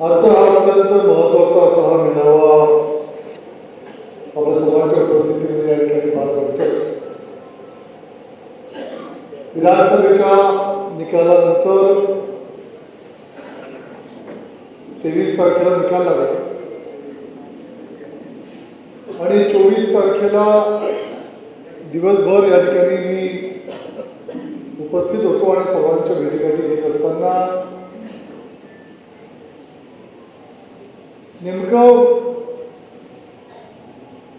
आजचा हा अत्यंत महत्त्वाचा असा हा मेळावा आपल्या सर्वांच्या उपस्थितीमध्ये या ठिकाणी पार पडतो. विधानसभेच्या निकालानंतर तेवीस तारखेला निकाल लागला. आणि चोवीस तारखेला दिवसभर या ठिकाणी मी उपस्थित होतो आणि सर्वांच्या भेटीगाठी घेत असताना नेमकं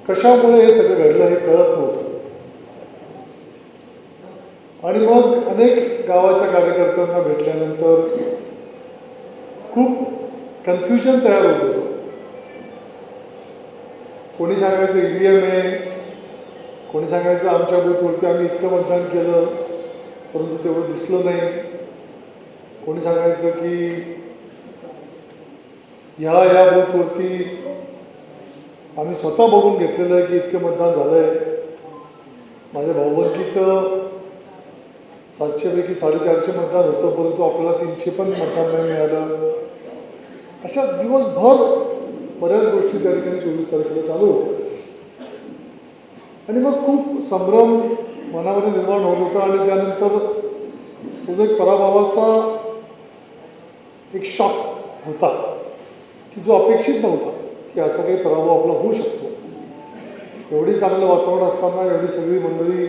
कशामुळे हे सगळं घडलं हे कळत नव्हतं. आणि मग अनेक गावाच्या कार्यकर्त्यांना भेटल्यानंतर खूप कन्फ्युजन तयार होत होतं. कोणी सांगायचं ई व्ही एम आहे कोणी सांगायचं आमच्या बूथवरती आम्ही इतकं मतदान केलं परंतु तेवढं दिसलं नाही. कोणी सांगायचं की ह्या या बूथवरती आम्ही स्वतः बघून घेतलेलं आहे की इतकं मतदान झालं आहे माझ्या भाऊबंदकीचं सातशेपैकी साडेचारशे मतदान होतं परंतु आपल्याला तीनशे पण मतदान नाही मिळालं. अशा दिवसभर बऱ्याच गोष्टी त्या ठिकाणी चोवीस तारखेला चालू होत्या. आणि मग खूप संभ्रम मनामध्ये निर्माण होत होता आणि त्यानंतर तो जो एक पराभवाचा एक शॉक होता. की जो अपेक्षित नव्हता की असा काही पराभव आपला होऊ शकतो. एवढी चांगलं वातावरण असताना एवढी सगळी मंडळी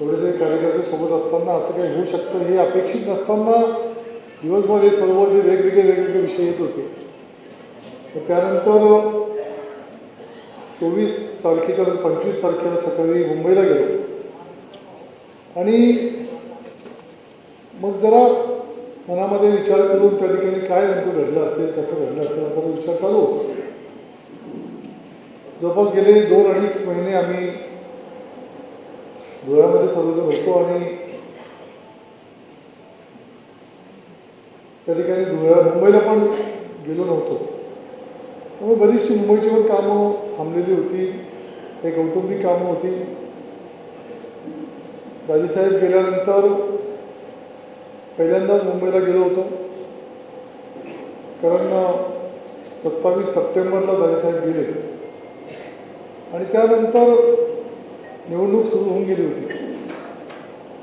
एवढे सगळे कार्यकर्ते सोबत असताना असं काही होऊ शकतं हे अपेक्षित नसताना दिवसभर हे सर्व जे वेगवेगळे वेगवेगळे विषय येत होते. तर त्यानंतर चोवीस तारखेच्या नंतर पंचवीस तारखेला सकाळी मुंबईला गेलो. आणि मग जरा मनामध्ये विचार करून त्या ठिकाणी काय नेमकं घडलं असेल कसं घडलं असेल असा विचार चालू होता. जवळपास गेले दोन अडीच महिने आम्ही धुळ्यामध्ये सर्वजण होतो आणि त्या ठिकाणी धुळ्या मुंबईला पण गेलो नव्हतो. त्यामुळे बरीचशी मुंबईची पण कामं थांबलेली होती. हे कौटुंबिक कामं होती. दाजीसाहेब गेल्यानंतर पहिल्यांदाच मुंबईला गेलो होतो. कारण सत्तावीस सप्टेंबरला दाजीसाहेब गेले. आणि त्यानंतर निवडणूक सुरू होऊन गेली होती.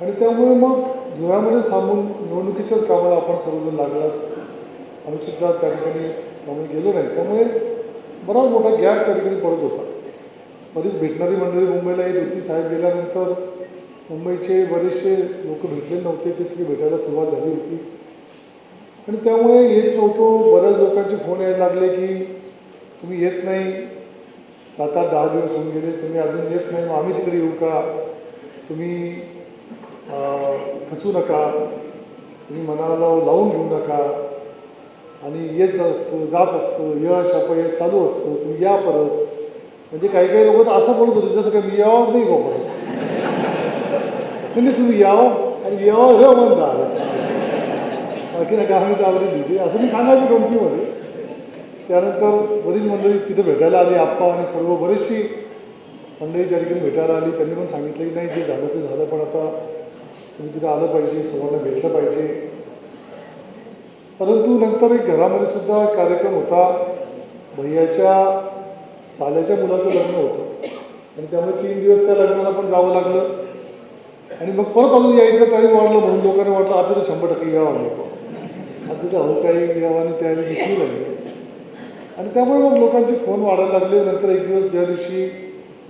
आणि त्यामुळे मग धुळ्यामध्ये थांबून निवडणुकीच्याच कामाला आपण सर्वजण लागलात आम्ही सुद्धा त्या ठिकाणी त्यामुळे गेलो नाही. त्यामुळे बराच मोठा गॅप त्या ठिकाणी पडत होता. बरीच भेटणारी मंडळी मुंबईला येत होती. साहेब गेल्यानंतर मुंबईचे बरेचसे लोक भेटले नव्हते ते सगळे भेटायला सुरुवात झाली होती. आणि त्यामुळे येत नव्हतो. बऱ्याच लोकांचे फोन यायला लागले की तुम्ही येत नाही. सात आठ दहा दिवस होऊन गेले तुम्ही अजून येत नाही. मग आम्ही तिकडे येऊ का? तुम्ही खचू नका. तुम्ही मनाला लावून घेऊ नका. आणि येत असतं जात असतं. यश अपयश चालू असतं. तुम्ही या परत. म्हणजे काही काही लोक तर असं बोलत होते जसं काही मी यावाच नाही बा परत नाही तुम्ही यावं आणि यावं हे म्हणता आलं बाकी नाही आम्ही आवडली लिहिली असं मी सांगायचं गमतीमध्ये त्यानंतर बरीच मंडळी तिथे भेटायला आली आप्पा आणि सर्व बरीचशी मंडळी ज्या ठिकाणी भेटायला आली त्यांनी पण सांगितलं की नाही जे झालं ते झालं पण आता तुम्ही तिथे आलं पाहिजे सर्वांना भेटलं पाहिजे परंतु नंतर एक घरामध्ये सुद्धा कार्यक्रम होता भैयाच्या साल्याच्या मुलाचं लग्न होतं आणि त्यामुळे तीन दिवस त्या लग्नाला पण जावं लागलं आणि मग परत अजून यायचं टाईम वाढलं म्हणून लोकांना वाटलं आता तर शंभर टक्के यावं लोक आता तर अहो काही यावं आणि त्या दिसली लागली आणि त्यामुळे मग लोकांचे फोन वाढायला लागले. नंतर एक दिवस ज्या दिवशी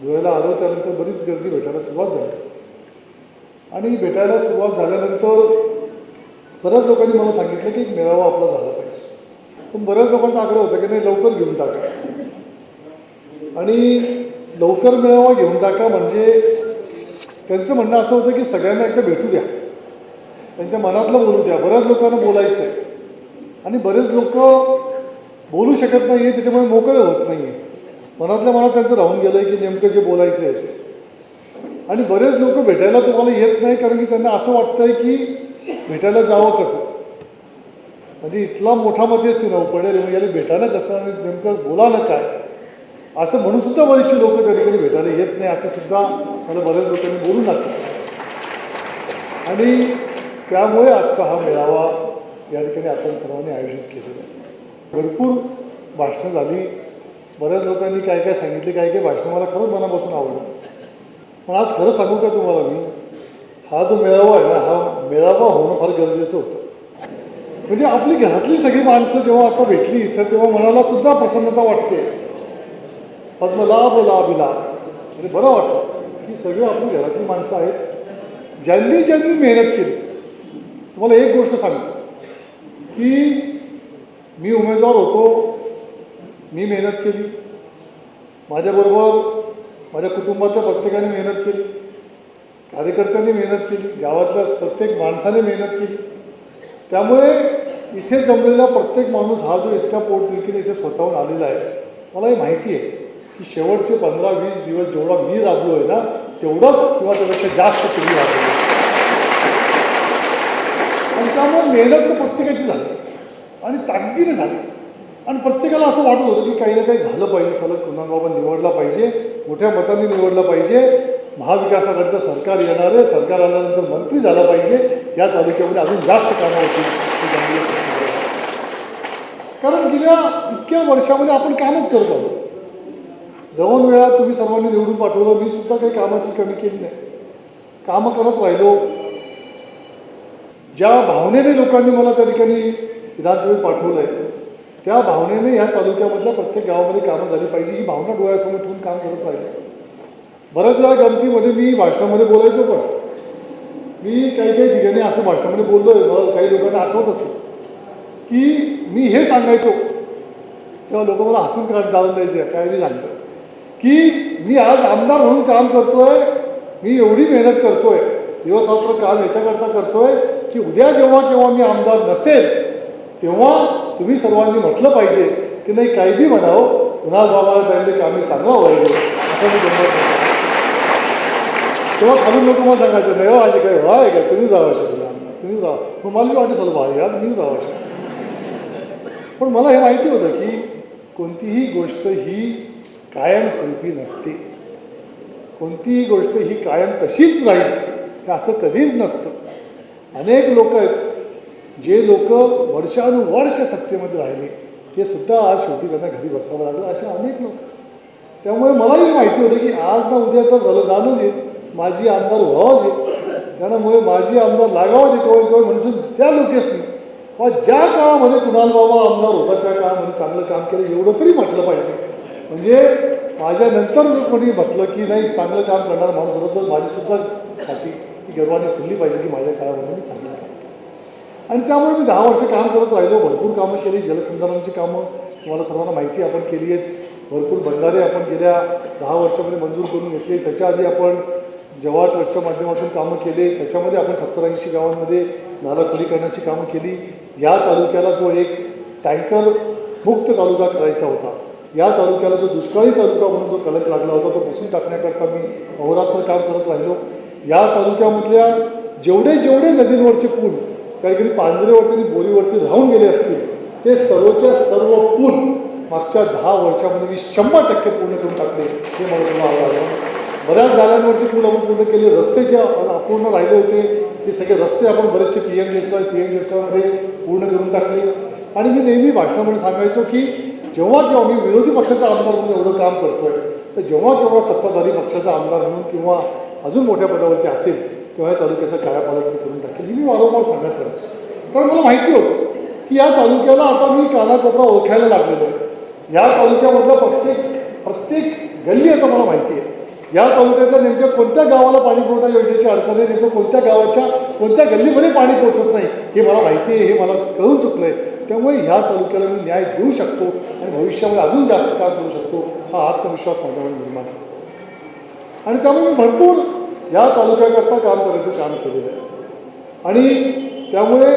धुळ्याला आलो त्यानंतर बरीच गर्दी भेटायला सुरुवात झाली. आणि भेटायला सुरुवात झाल्यानंतर बऱ्याच लोकांनी मला सांगितलं की एक मेळावा आपला झाला पाहिजे. पण बऱ्याच लोकांचा आग्रह होता की नाही लवकर घेऊन टाका. आणि लवकर मेळावा घेऊन टाका म्हणजे त्यांचं म्हणणं असं होतं की सगळ्यांना एकदा भेटू द्या. त्यांच्या मनातलं बोलू द्या. बऱ्याच लोकांना बोलायचं आहे. आणि बरेच लोक बोलू शकत नाही आहे त्याच्यामुळे मोकळे होत नाही आहे मनातल्या मनात त्यांचं राहून गेलं आहे की नेमकं जे बोलायचं आहे ते. आणि बरेच लोक भेटायला तुम्हाला येत नाही कारण की त्यांना असं वाटतं आहे की भेटायला जावं कसं. म्हणजे इथला मोठा मध्यस्थी ना पडेल मग याला भेटायला कसं आणि नेमकं बोलायला काय? असं म्हणून सुद्धा बरेचसे लोक त्या ठिकाणी भेटायला येत नाही असं सुद्धा मला बऱ्याच लोकांनी बोलून टाकलं आणि त्यामुळे आजचा हा मेळावा या ठिकाणी आपण सर्वांनी आयोजित केलेला आहे. भरपूर भाषणं झाली. बऱ्याच लोकांनी काय काय सांगितले काय काय भाषणं मला खरंच मनापासून आवडलं. पण आज खरं सांगू का तुम्हाला मी? हा जो मेळावा आहे ना हा मेळावा होणं फार गरजेचं होतं. म्हणजे आपली घरातली सगळी माणसं जेव्हा आता भेटली इथं तेव्हा मनाला सुद्धा प्रसन्नता वाटते. पद्मलाभ लाभिला म्हणजे बरं वाटतं. सगळी आपली घरातली माणसं आहेत. ज्यांनी ज्यांनी मेहनत केली. तुम्हाला एक गोष्ट सांगतो. की मी उमेदवार होतो. मी मेहनत केली. माझ्याबरोबर माझ्या कुटुंबातल्या प्रत्येकाने मेहनत केली. कार्यकर्त्यांनी मेहनत केली. गावातल्या प्रत्येक माणसाने मेहनत केली. त्यामुळे इथे जमलेला प्रत्येक माणूस हा जो इतका पोटतिडकीने इथे स्वतःहून आलेला आहे. मला हे माहिती आहे की शेवटचे पंधरा वीस दिवस जेवढा मी राबलो आहे ना तेवढंच किंवा त्यापेक्षा जास्त तुम्ही राबलो आणि त्यामुळे मेहनत तर प्रत्येकाची झाली. आणि ताकदीने झाली. आणि प्रत्येकाला असं वाटत होतं की काही ना काही झालं पाहिजे. सलग कुणाबाबा निवडला पाहिजे. मोठ्या मतांनी निवडला पाहिजे. महाविकासाकडचं सरकार येणार आहे. सरकार आल्यानंतर मंत्री झाला पाहिजे. या तालुक्यामध्ये अजून जास्त कामं होती कारण गेल्या इतक्या वर्षामध्ये आपण कामच करत आलो. दोन वेळा तुम्ही सर्वांनी निवडून पाठवलं मी सुद्धा काही कामाची कमी केली नाही. कामं करत राहिलो. ज्या भावनेने लोकांनी मला त्या ठिकाणी विधानसभेत पाठवलं आहे त्या भावनेने ह्या तालुक्यामधल्या प्रत्येक गावामध्ये कामं झाली पाहिजे ही भावना डोळ्यासमोर ठेवून काम करत राहिलो. बऱ्याच वेळा गमतीमध्ये मी भाषणामध्ये बोलायचो पण मी काही काही ठिकाणी असं भाषणामध्ये बोललो आहे मला काही लोकांना आठवत असेल की मी हे सांगायचो. तेव्हा लोक मला हसून काढ जाऊन द्यायचे काय मी सांगतात की मी आज आमदार म्हणून काम करतो आहे मी एवढी मेहनत करतोय दिवसरात्र काम याच्याकरता करतोय की उद्या जेव्हा केव्हा मी आमदार नसेल तेव्हा तुम्ही सर्वांनी म्हटलं पाहिजे की नाही काही बी म्हणावं कुणाल बाबाला त्यांनी कामी चांगला व्हायला असं मी गंमत तेव्हा खाली लोक मला सांगायचं नाही हो असे काय आहे काय तुम्ही जावं असे आमदार तुम्ही जावा मग मला बी वाटत भा भारी यार मी जावं असे पण मला हे माहिती होतं की कोणतीही गोष्ट ही कायमस्वरूपी नसते. कोणतीही गोष्ट ही कायम तशीच राहील हे असं कधीच नसतं. अनेक लोक आहेत जे लोक वर्षानुवर्ष सत्तेमध्ये राहिले ते सुद्धा आज शेवटी त्यांना घरी बसावं लागलं असे अनेक लोक त्यामुळे मलाही माहिती होतं की आज ना उद्या तर झालं झालं जे माझी आमदार व्हावं जे त्यामुळे माझी आमदार लागावं जे केव्हा केव्हा म्हणून त्या लोकेसनी व ज्या काळामध्ये कुणाल बाबा आमदार होता त्या काळामध्ये चांगलं काम केलं एवढं तरी म्हटलं पाहिजे. म्हणजे माझ्यानंतर जर कोणी म्हटलं की नाही चांगलं काम करणार माणूस होता तर माझीसुद्धा छाती ही गर्वाने फुलली पाहिजे की माझ्या काळामध्ये मी चांगलं काम आणि त्यामुळे मी दहा वर्ष काम करत राहिलो भरपूर कामं केली जलसंधारणाची कामं तुम्हाला सर्वांना माहिती आपण केली आहेत. भरपूर बंधारे आपण गेल्या दहा वर्षामध्ये मंजूर करून घेतले. त्याच्या आधी आपण जवाहर ट्रस्टच्या माध्यमातून कामं केले. त्याच्यामध्ये आपण सत्तर ऐंशी गावांमध्ये नाला खोलीकरणाची कामं केली. या तालुक्याला जो एक टँकर मुक्त तालुका करायचा होता या तालुक्याला जो दुष्काळी तालुका म्हणून जो कलक लागला होता तो पुसून टाकण्याकरता मी अहोरात्र काम करत राहिलो. या तालुक्यामधल्या जेवढे जेवढे नदींवरचे पूल काहीतरी काही पांजरेवरती आणि बोरीवरती राहून गेले असतील ते सर्वच्या सर्व पूल मागच्या दहा वर्षामध्ये मी शंभर टक्के पूर्ण करून टाकले हे मला तुम्हाला आवडलं बऱ्याच दारांवरचे पूल आपण पूर्ण केले रस्ते जे अपूर्ण राहिले होते ते सगळे रस्ते आपण बरेचसे P M G S Y C M जेसवायमध्ये पूर्ण करून टाकले. आणि मी नेहमी भाषणामध्ये सांगायचो की जेव्हा केव्हा मी विरोधी पक्षाचा आमदार म्हणून एवढं काम करतोय तर जेव्हा केव्हा सत्ताधारी पक्षाचा आमदार म्हणून किंवा अजून मोठ्या पदावरती असेल तेव्हा या तालुक्याचा कायापालट मी करून टाकेल. ही मी वारंवार सांगत राहायचो कारण मला माहिती होतं की या तालुक्याला आता मी कानाकोपरा ओळखायला लागलेलो आहे. या तालुक्यामधला प्रत्येक प्रत्येक गल्ली आता मला माहिती आहे. या तालुक्यातल्या नेमक्या कोणत्या गावाला पाणी पुरवठा योजनेची अडचण आहे नेमकं कोणत्या गावाच्या कोणत्या गल्लीमध्ये पाणी पोहोचत नाही हे मला माहिती आहे हे मला कळून चुकलं आहे त्यामुळे ह्या तालुक्याला मी न्याय देऊ शकतो आणि भविष्यामध्ये अजून जास्त काम करू शकतो हा आत्मविश्वास माझ्यामध्ये निर्माण झाला. आणि त्यामुळे मी भरपूर ह्या तालुक्याकरता काम करायचं काम केलेलं आहे. आणि त्यामुळे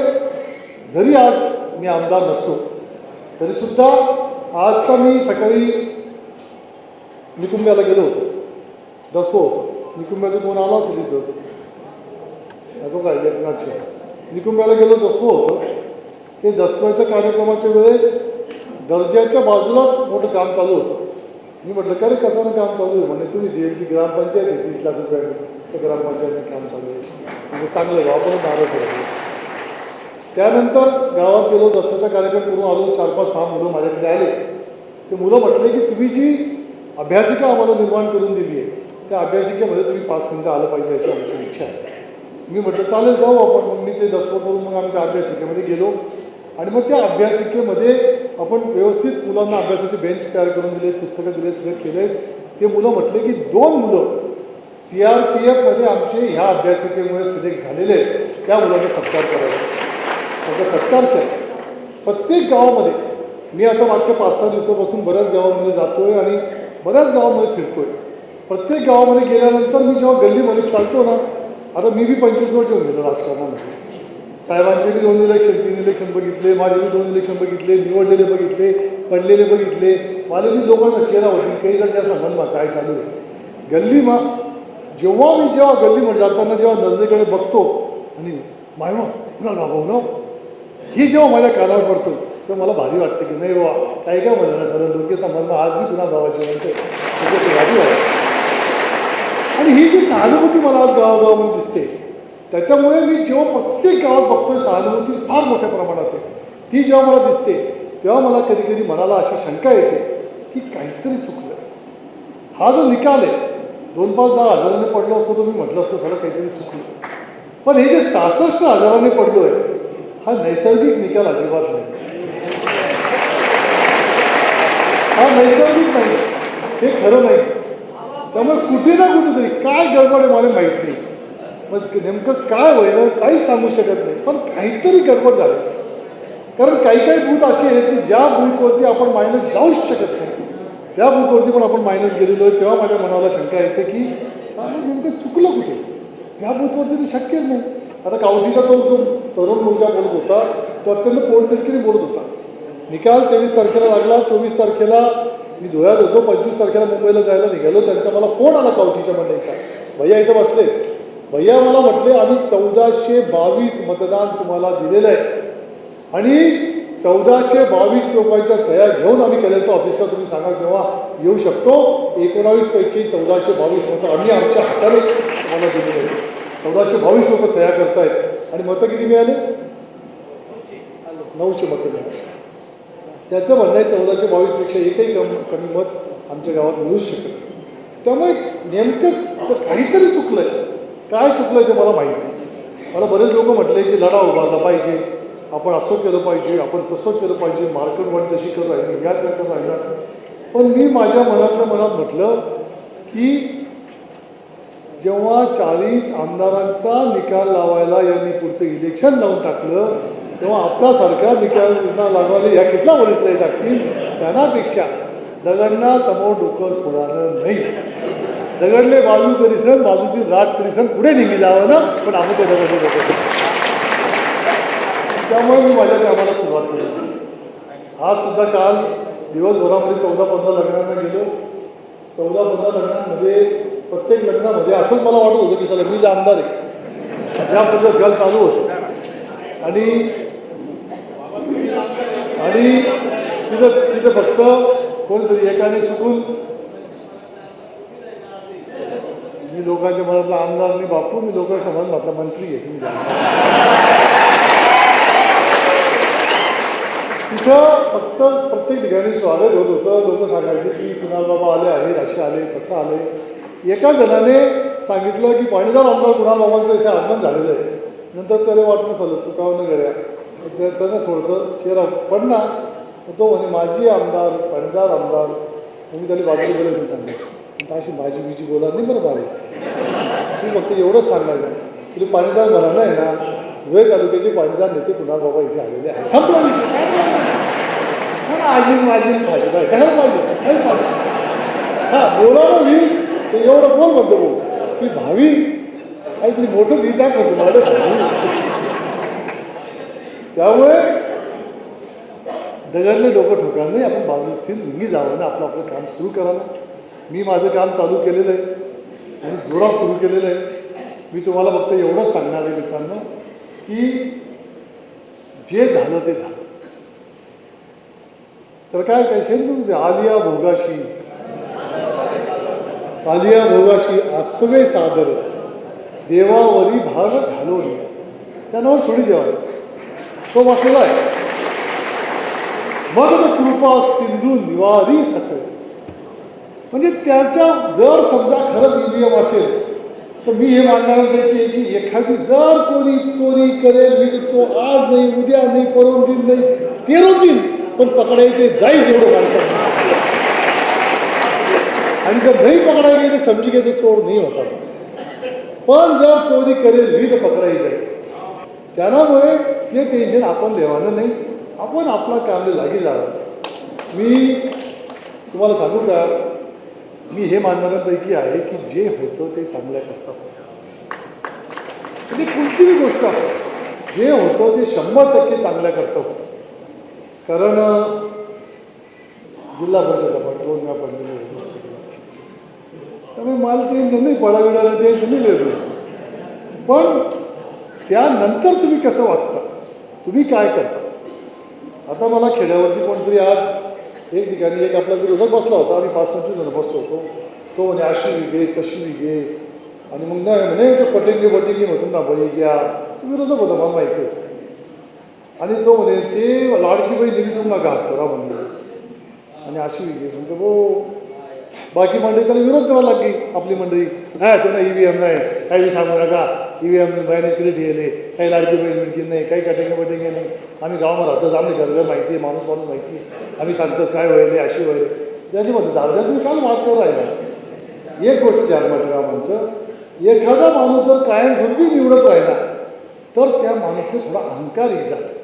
जरी आज मी आमदार नसतो तरीसुद्धा आजचा मी सकाळी निकुंब्याला गेलो होतो. दसवं होतं. निकुंब्याचं कोण आला असेल इथं? होतं काय एकनाथ निकुंब्याला गेलो दसवं होतं. ते दसव्याच्या कार्यक्रमाच्या वेळेस दर्जाच्या बाजूलाच मोठं काम चालू होतं. मी म्हटलं का रे कशानं काम चालू आहे? म्हणे तुम्ही देवीची ग्रामपंचायत आहे तीस लाख रुपये त्या ग्रामपंचायतीने काम चालू आहे. म्हणजे चांगलं आहे आपण नारळ त्यानंतर गावात गेलो दसऱ्याचा कार्यक्रम करून आलो चार पाच सहा मुलं माझ्याकडे आले. ते मुलं म्हटले की तुम्ही जी अभ्यासिका आम्हाला निर्माण करून दिली आहे त्या अभ्यासिकेमध्ये तुम्ही पाच मिनटं आलं पाहिजे अशी आमची इच्छा आहे. मी म्हटलं चालेल जाऊ आपण. मग मी ते दसवं करून मग आम्ही त्या अभ्यासिकेमध्ये गेलो. आणि मग त्या अभ्यासिकेमध्ये आपण व्यवस्थित मुलांना अभ्यासाचे बेंच तयार करून दिलेत पुस्तकं दिलेत सगळे केले ते मुलं म्हटले की दोन मुलं सी आर पी एफमध्ये आमचे ह्या अभ्यासिकेमुळे सिलेक्ट झालेले आहेत. त्या मुलांचा सत्कार करायचा. त्याचा सत्कार केला. प्रत्येक गावामध्ये मी आता मागच्या पाच सहा दिवसापासून बऱ्याच गावामध्ये जातो आहे आणि बऱ्याच गावामध्ये फिरतो आहे प्रत्येक गावामध्ये गेल्यानंतर मी जेव्हा गल्लीमध्ये चालतो ना आता मी बी पंचवीस वर्ष होऊन गेलो राजकारणामध्ये. साहेबांचे बी दोन इलेक्शन तीन इलेक्शन बघितले माझे बी दोन इलेक्शन बघितले निवडलेले बघितले पडलेले बघितले. मला मी लोकांचा चेहरा होती काही जर जास्त म्हणमा काय चालू आहे. गल्ली मा जेव्हा मी जेव्हा गल्लीमध्ये जाताना जेव्हा नजरेकडे बघतो आणि मायमा पुन्हा भाऊ ना? हे जेव्हा माझ्या कानावर पडतो तेव्हा मला भारी वाटतं की नाही बाबा काय काय म्हणलं सर लोकेश संबंध आज मी पुन्हा भावाची म्हणते भारी वाटतं आणि ही जी सहानुभूती मला आज गावागावामध्ये दिसते त्याच्यामुळे मी जेव्हा प्रत्येक गावात बघतोय सहानुभूती फार मोठ्या प्रमाणात आहे. ती जेव्हा मला दिसते तेव्हा मला कधी कधी मनाला अशी शंका येते की काहीतरी चुकलं. हा जो निकाल आहे दोन पाच दहा हजारांनी पडलो असतो तर मी म्हटलं असतं सगळं काहीतरी चुकलं. पण हे जे सहासष्ट हजारांनी पडलो आहे हा नैसर्गिक निकाल अजिबात नाही. हा नैसर्गिक नाही. हे खरं नाही. त्यामुळे कुठे ना कुठेतरी काय गडबड आहे मला माहीत नाही. मग नेमकं काय होईल काहीच सांगू शकत नाही. पण काहीतरी गडबड झाली. कारण काही काही बूथ असे आहेत की ज्या बूथवरती आपण मायनस जाऊच शकत नाही. त्या बूथवरती पण आपण मायनस गेलेलो आहे. तेव्हा माझ्या मनाला शंका येते की मला नेमकं चुकलं कुठे? ह्या बूथवरती तर शक्यच नाही. आता कावटीचा तो जो तरुण मुलगा बोलत होता तो अत्यंत पोटतिडकीने बोलत होता. निकाल तेवीस तारखेला लागला. चोवीस तारखेला मी धुळ्यात होतो. पंचवीस तारखेला मुंबईला जायला निघालो. त्यांचा मला फोन आला कावटीच्या मंडळीचा. भैया इथं बसले भैया मला म्हटले आम्ही चौदाशे बावीस मतदान तुम्हाला दिलेलं आहे. आणि चौदाशे बावीस लोकांच्या सह्या घेऊन आम्ही कलेक्टर ऑफिसला तुम्ही सांगा केव्हा येऊ शकतो. एकोणावीसपैकी चौदाशे बावीस मतं आम्ही आमच्या हाताने तुम्हाला दिलेली आहे चौदाशे बावीस लोक सह्या करतायत. आणि मतं किती मिळाले? नऊशे मतं मिळाले. त्याचं म्हणणं आहे चौदाशे बावीसपेक्षा एकही कम कमी मत आमच्या गावात मिळूच शकत त्यामुळे नेमकं काहीतरी चुकलं आहे काय चुकलं आहे ते मला माहीत नाही. मला बरेच लोक म्हटले की लढा उभारला पाहिजे आपण असं केलं पाहिजे आपण तसं केलं पाहिजे मार्केटवाडी तशी करत राहिली या त्या करत राहिला पण मी माझ्या मनातल्या मनात म्हटलं की जेव्हा चाळीस आमदारांचा निकाल लावायला यांनी पुढचं इलेक्शन लावून टाकलं तेव्हा आपल्यासारख्या निकाल लावायला ह्या कितला वरिष्ठ टाकतील त्यांनापेक्षा दगडांना समोर डोकं पुराणं नाही. दगडले बाजू करीसन बाजूची राट करीसन पुढे निघी जावं ना? पण आम्ही ते दगडले होतो त्यामुळे मी माझ्या कामाला सुरुवात केली. आज सुद्धा काल दिवसभरामध्ये चौदा पंधरा लग्नांना गेलो. चौदा पंधरा लग्नांमध्ये प्रत्येक लग्नामध्ये असंच मला वाटत होतं की सर मी जे आमदार आहे ज्या पद्धत घाल चालू होतं. आणि आणि तिथं तिथं फक्त कोणीतरी एकाने चुकून मी लोकांच्या मनातला आमदार नाही बापू मी लोकांचा मन म्हटलं मंत्री आहे तुम्ही तिथं फक्त प्रत्येक ठिकाणी स्वागत होत होतं. लोक सांगायचे की कुणाल बाबा आले आहेत असे आले तसं आले. एका जणाने सांगितलं की पाणीदार आमदार कुणाल बाबांचं इथे आगमन झालेलं आहे. नंतर त्याला वाटणं चाललं चुकावणं गड्या त्यानं थोडंसं चेहरा पडणार तो म्हणे माझी आमदार पाणीदार आमदार. तुम्ही मी त्याला बाजूला बोलायचं सांगितलं. आता अशी माझी बिजी बोला नाही बरं बारे मी फक्त एवढंच सांगायचं तुझे पाणीदार म्हणा नाही ना धुळे तालुक्याचे पाणीदार नेते कुणाल बाबा इथे आलेले आहेत. संपला विषय. काय आजी माझी भाषा काय काय पाहिजे काय पाहिजे हा बोलावं मी ते एवढं बोल म्हणतो भाऊ की भावी. काहीतरी मोठं दिता म्हणतो माझं भावी. त्यामुळे दगडले डोकं ठोकायला नाही आपण बाजूस स्थिर निघी जावं ना आपलं आपलं काम सुरू करावं मी माझं काम चालू केलेलं आहे आणि जोरात सुरू केलेलं आहे. मी तुम्हाला फक्त एवढंच सांगणार आहे मित्रांनो की जे झालं ते झालं. तर काय काय तुमचे? आलिया भोगाशी. आलिया भोगाशी आसवे सादर. देवावरी भाग घालवली त्यानावर सोडी देवा तो बसलेला आहे. मग कृपा सिंधू निवारी सकळ म्हणजे त्याच्या जर समजा खरंच ईव्हीएम असेल तर मी हे मानणार नाही की एखादी जर कोणी चोरी करेल मी तो आज नाही उद्या नाही परवून दिन नाही तेरून दिन पण पकडायला ते जाईल एवढं माणसांना आणि जर नाही पकडायला गेले समजी घे ते चोर नाही होता. पण जर चोरी करेल मी तर पकडायला जाईल. त्यामुळे हे टेन्शन आपण लेवानं नाही आपण आपला कामले लागी जावं. मी तुम्हाला सांगू का मी हे मानणाऱ्यांपैकी आहे की जे होतं ते चांगल्या करता होतं. म्हणजे कोणतीही गोष्ट असो जे होतं ते शंभर टक्के चांगल्या करता होतं. कारण जिल्हा परिषद आपण दोन वेळा पडलेलो आहे लोकसभेला त्यामुळे मला टेन्शन नाही पडाविडाला टेन्शन नाही लिहिलं. पण त्यानंतर तुम्ही कसं वागता? तुम्ही काय करता? आता मला खेड्यावरती कोणतरी आज एक ठिकाणी एक आपला विरोधक बसला होता आम्ही पाच पंचवीस जण बसलो होतो. तो म्हणे अशी विगे तशी विगे आणि मग नाही म्हणे तो पटेंगे बटिंगे म्हणतो ना बळी घ्या तो विरोधक होता मला माहिती होतं आणि तो म्हणे ते लाडकी बाई नेहमी तुम्हाला घात करा म्हणजे आणि अशी विगे म्हणतो हो. बाकी मंडळी त्याला विरोध करायला लागली आपली मंडळी. नाही तुम्हाला ई व्ही एम नाही काही बी सांगू नका. ई व्ही एम मायनस कधी ठेवले? काही लाडकी बैल मिळकी नाही काही कटेंगे बटेंगे नाही. आम्ही गावामध्ये राहतोच आम्ही घर घर माहिती आहे माणूस माणूस माहिती आहे. आम्ही सांगतोच काय व्हायले अशी व्हायले त्याच्यामध्ये जाऊ तुम्ही काल वाद करू राहिला. एक गोष्ट ध्यानात ठेवा म्हणतं एखादा माणूस जर कायमस्वरूपी निवडत राहिला तर त्या माणूसने थोडा अहंकार इजास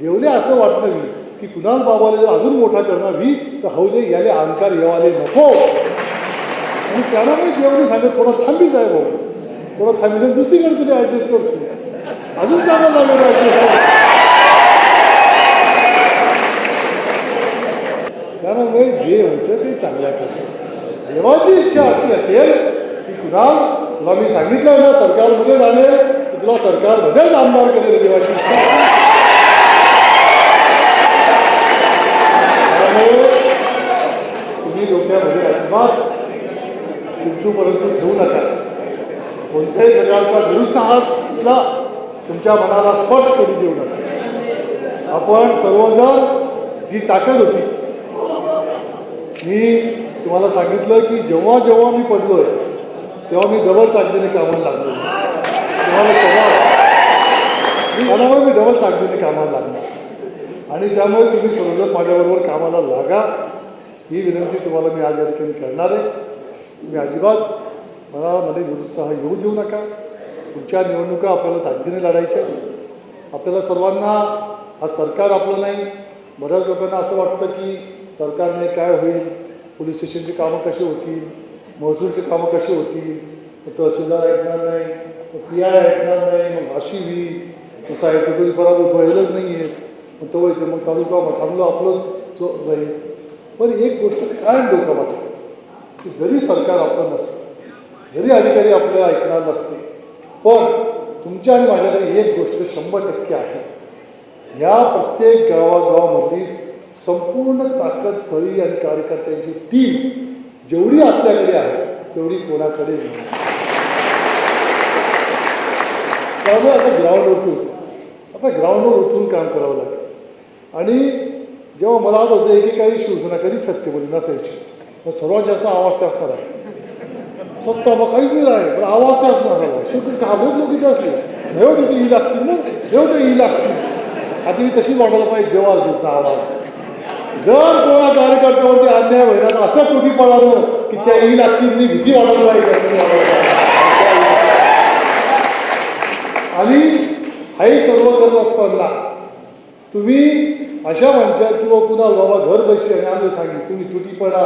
देवले असं वाटणं मी की कुणाल बाबाला जर अजून मोठा करणार मी तर हौले याले अहंकार येवाले नको. आणि त्याला मी देवने सांगत थोडा थांबी जाय भाऊ. थोडा थांबीच दुसरीकडे तरी ॲडजस्ट करतो अजून चांगलं लागेल ॲडजस्ट कर त्यामुळे जे होतं ते चांगल्या करतो देवाची इच्छा अशी असेल की कुणाल तुला मी सांगितलं ना सरकारमध्ये जाणे तर तुला सरकारमध्येच आमदार करेल देवाची इच्छा. त्यामुळे तुम्ही डोक्यामध्ये अजिबात किंतू परंतु ठेवू नका. कोणत्याही प्रकारचा निरुत्साहाला तुमच्या मनाला स्पर्श करून देऊ नका. आपण सर्वजण जी ताकद होती मी तुम्हाला सांगितलं की जेव्हा जेव्हा मी पडलोय तेव्हा मी डबल ताकदीने कामाला लागलो. तुम्हाला स्वभाव त्यामुळे मी डबल ताकदीने कामाला लागलो. आणि त्यामुळे तुम्ही सर्वजण माझ्याबरोबर कामाला लागा. ही विनंती तुम्हाला मी आज या ठिकाणी करणार आहे. तुम्ही अजिबात मनामध्ये निरुत्साह येऊ देऊ नका. पुढच्या निवडणुका आपल्याला ताकदीने लढायच्या आपल्याला सर्वांना हा सरकार आपलं नाही. बऱ्याच लोकांना असं वाटतं की सरकारने काय होईल? पोलीस स्टेशनची कामं कशी होतील? महसूलची कामं कशी होतील? तहसीलदार ऐकणार नाही मग पी आय ऐकणार नाही मग अशी व्ही मग साहेब तर पराभूत व्हायलाच नाही आहेत. मग तो येते मग तालुका मग चांगलं आपलंच राहील. पण एक गोष्ट काय डोकं वाटेल की जरी सरकार आपलं नसतं जरी अधिकारी आपल्याला ऐकणार नसते पण तुमच्या आणि माझ्याकडे एक गोष्ट शंभर टक्के आहे. या प्रत्येक गावागावामधली संपूर्ण ताकद फळी आणि कार्यकर्त्यांची टीम जेवढी आपल्याकडे आहे तेवढी कोणाकडेच नाही. त्यामुळे आता ग्राउंडवरती होतो आता ग्राउंडवर उतरून काम करावं लागेल. आणि जेव्हा मला वाटत होतं एकेकाळी शिवसेना कधीच बोली नसायची. मग सर्वात जास्त आवाज ते असणार आहे. सत्ता मग काहीच नाही राहील. पण आवाज ते असणार आहे शेवटी घाबरत लोक किती असले. देव तिथे ही लागतील ना. देव ते ही लागतील आता मी तशीच वाटायला पाहिजे जेव्हा बोलता आवाज. जर कोणा कार्यकर्त्यावरती अन्याय होईल असं कुठे पडालं की त्या ई लागतील मी भीती वाटायला पाहिजे. आणि हे सर्व करत असताना तुम्ही अशा मंचात किंवा कुणा बाबा घर बशी आणि आम्ही सांगितलं तुम्ही तुटी पडा.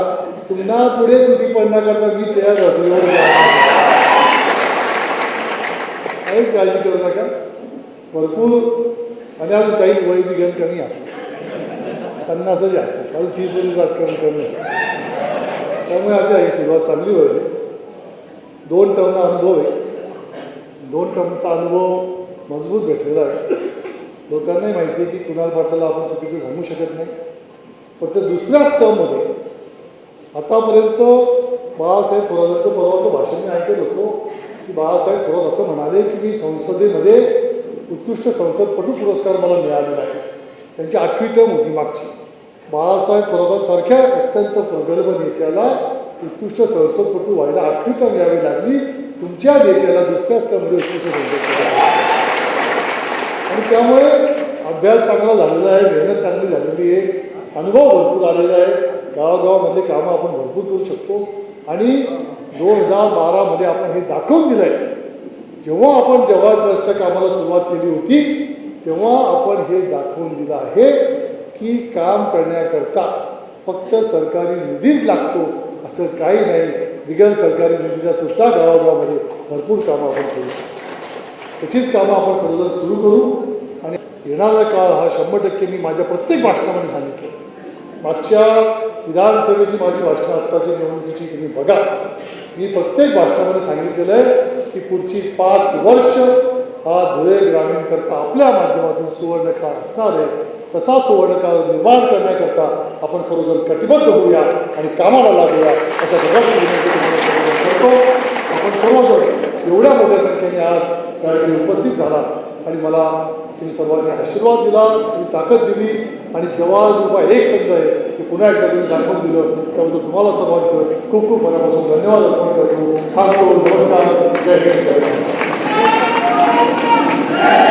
पुन्हा पुढे तुटी पडण्याकरता मी तयार असेल. एवढं काहीच काळजी करू नका. भरपूर आणि अजून काहीच वय बिघन कमी असतो पन्नासच आहे अजून तीस वर्ष राजकारण कमी आहे. त्यामुळे आता ही सुरुवात चांगली होईल. दोन टर्मचा अनुभव आहे. दोन टर्मचा अनुभव मजबूत भेटलेला आहे. लोकांनाही माहिती आहे की कुणाल पाटलाला आपण चुकीचं सांगू शकत नाही. फक्त दुसऱ्या टर्ममध्ये आतापर्यंत बाळासाहेब थोरातांचं परवाचं भाषण मी ऐकत होतो की बाळासाहेब थोरात असं म्हणाले की मी संसदेमध्ये उत्कृष्ट संसदपटू पुरस्कार मला मिळालेला आहे. त्यांची आठवी टर्म होती मागची. बाळासाहेब थोरातांसारख्या अत्यंत प्रगल्भ नेत्याला उत्कृष्ट संसदपटू व्हायला आठवी टर्म यावी लागली. तुमच्या नेत्याला दुसऱ्याच टर्ममध्ये उत्कृष्ट संसदपटू आणि त्यामुळे अभ्यास चांगला झालेला आहे मेहनत चांगली झालेली आहे अनुभव भरपूर आलेला आहे. गावागावामधले कामं आपण भरपूर करू शकतो. आणि दोन हजार बारामध्ये आपण हे दाखवून दिलं आहे जेव्हा आपण जवाहर ट्रस्टच्या कामाला सुरुवात केली होती तेव्हा आपण हे दाखवून दिलं आहे की काम करण्याकरता फक्त सरकारी निधीच लागतो असं काही नाही. बिगर सरकारी निधीचा सुद्धा गावागावामध्ये भरपूर कामं आपण करू त्याचीच कामं आपण सर्वजण सुरू करू. आणि येणारा काळ हा शंभर टक्के मी माझ्या प्रत्येक भाषणामध्ये सांगितलं. मागच्या विधानसभेची माझी भाषणं आत्ताच्या निवडणुकीची तुम्ही बघा. मी प्रत्येक भाषणामध्ये सांगितलेलं आहे की पुढची पाच वर्ष हा धुळे ग्रामीणकरता आपल्या माध्यमातून सुवर्णकाळ असणार आहे. तसा सुवर्णकाळ निर्माण करण्याकरता आपण सर्वजण कटिबद्ध होऊया आणि कामाला लागूया अशा प्रकारची विनंती सर्वजण करतो. आपण सर्वजण एवढ्या मोठ्या संख्येने आज त्या ठिकाणी उपस्थित झाला आणि मला तुम्ही सर्वांनी आशीर्वाद दिला आणि ताकद दिली आणि जवान कृपा एक संघ आहे की पुन्हा एकदा तुम्ही दाखवून दिलं. त्याबद्दल तुम्हाला सर्वांचं खूप खूप मनापासून धन्यवाद अर्पण करतो. हा नमस्कार. जय हिंद. जय